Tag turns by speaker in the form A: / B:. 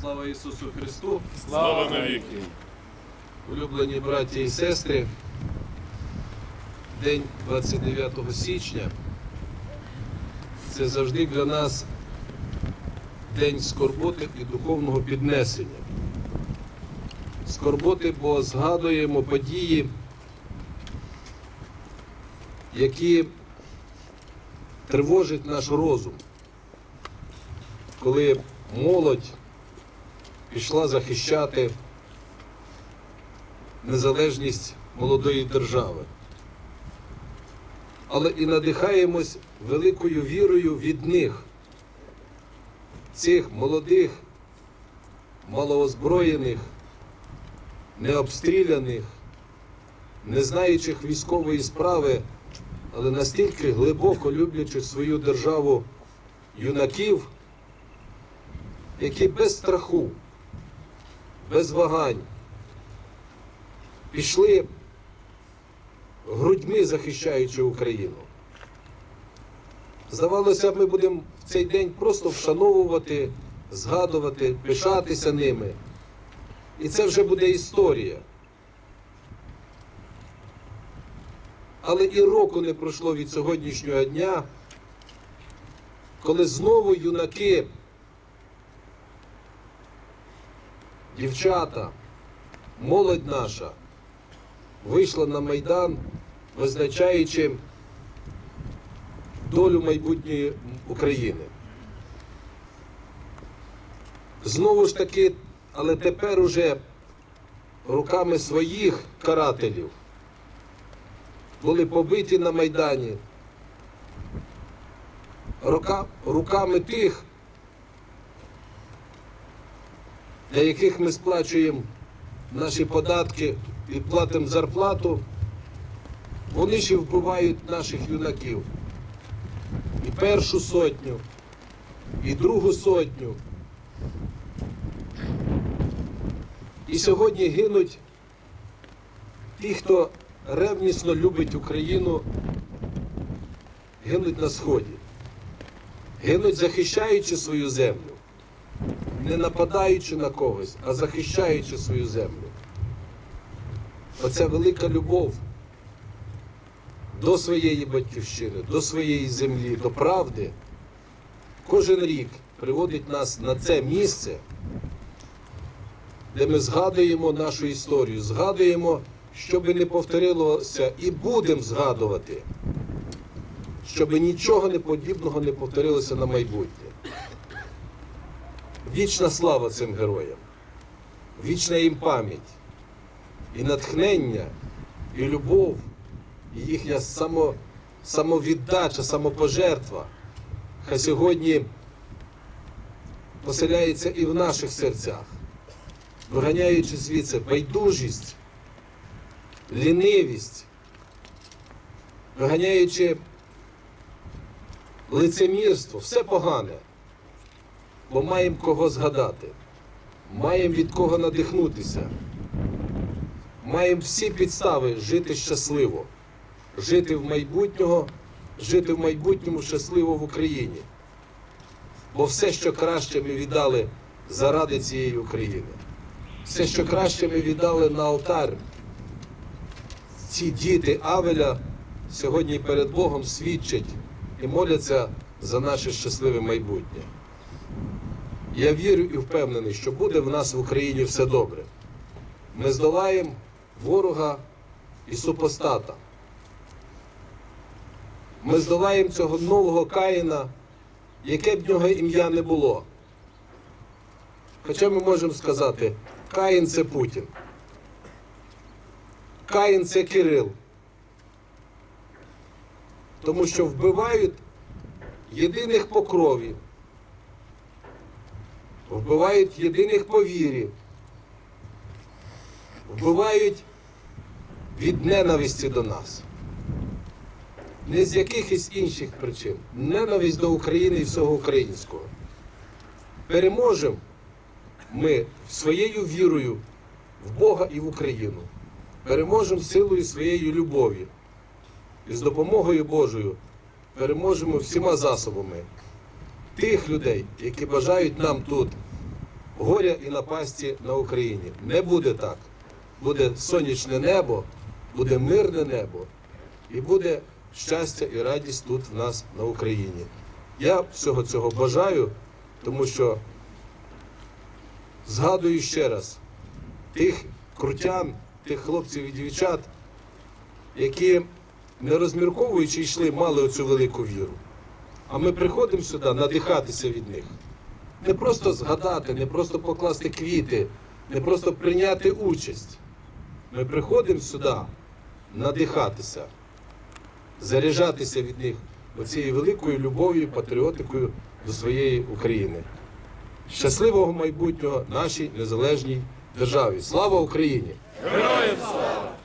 A: Слава Ісусу Христу!
B: Слава навіки!
A: Улюблені браті і сестри, день 29 січня це завжди для нас день скорботи і духовного піднесення. Скорботи, бо згадуємо події, які тривожать наш розум, коли молодь пішла захищати незалежність молодої держави. Але і надихаємось великою вірою від них, цих молодих, малоозброєних, необстріляних, не знаючих військової справи, але настільки глибоко люблячих свою державу юнаків, які без страху, без вагань пішли грудьми захищаючи Україну. Здавалося ми будемо в цей день просто вшановувати, згадувати, пишатися ними. І це вже буде історія. Але і року не пройшло від сьогоднішнього дня, коли знову юнаки, дівчата, молодь наша вийшла на Майдан, визначаючи долю майбутньої України. Знову ж таки, але тепер уже руками своїх карателів були побиті на Майдані, рука, руками тих, для яких ми сплачуємо наші податки і платимо зарплату, вони ще вбивають наших юнаків. І першу сотню, і другу сотню. І сьогодні гинуть ті, хто ревнісно любить Україну, гинуть на Сході, гинуть захищаючи свою землю, не нападаючи на когось, а захищаючи свою землю. Оця велика любов до своєї батьківщини, до своєї землі, до правди, кожен рік приводить нас на це місце, де ми згадуємо нашу історію, згадуємо, щоб не повторилося, і будемо згадувати, щоб нічого не подібного не повторилося на майбутнє. Вічна слава цим героям, вічна їм пам'ять. І натхнення, і любов, і їхня само, самовіддача, самопожертва, хай сьогодні поселяється і в наших серцях, виганяючи звідси байдужість, лінивість, виганяючи лицемірство, все погане, бо маємо кого згадати, маємо від кого надихнутися. Маємо всі підстави жити щасливо, жити в майбутнього, жити в майбутньому щасливо в Україні. Бо все, що краще ми віддали заради цієї України, все, що краще ми віддали на алтар, ці діти Авеля сьогодні перед Богом свідчать і моляться за наше щасливе майбутнє. Я вірю і впевнений, що буде в нас в Україні все добре. Ми здолаємо ворога і супостата. Ми здолаємо цього нового Каїна, яке б нього ім'я не було. Хоча ми можемо сказати, Каїн це Путін. Каїн це Кирил. Тому що вбивають єдиних по крові, вбивають єдиних по вірі вбивають від ненависті до нас. Не з якихось інших причин. Ненависть до України і всього українського. Переможемо ми своєю вірою в Бога і в Україну. Переможемо силою своєї любові. І з допомогою Божою переможемо всіма засобами тих людей, які бажають нам тут горя і напасті на Україні. Не буде так. Буде сонячне небо, буде мирне небо і буде щастя і радість тут в нас на Україні. Я всього цього бажаю, тому що згадую ще раз тих крутян, тих хлопців і дівчат, які, не розмірковуючи, йшли, мали оцю велику віру. А ми приходимо сюди надихатися від них. Не просто згадати, не просто покласти квіти, не просто прийняти участь. Ми приходимо сюди надихатися, заряджатися від них оцією великою любов'ю, патріотикою до своєї України. Щасливого майбутнього нашій незалежній державі. Слава Україні!
B: Героям слава!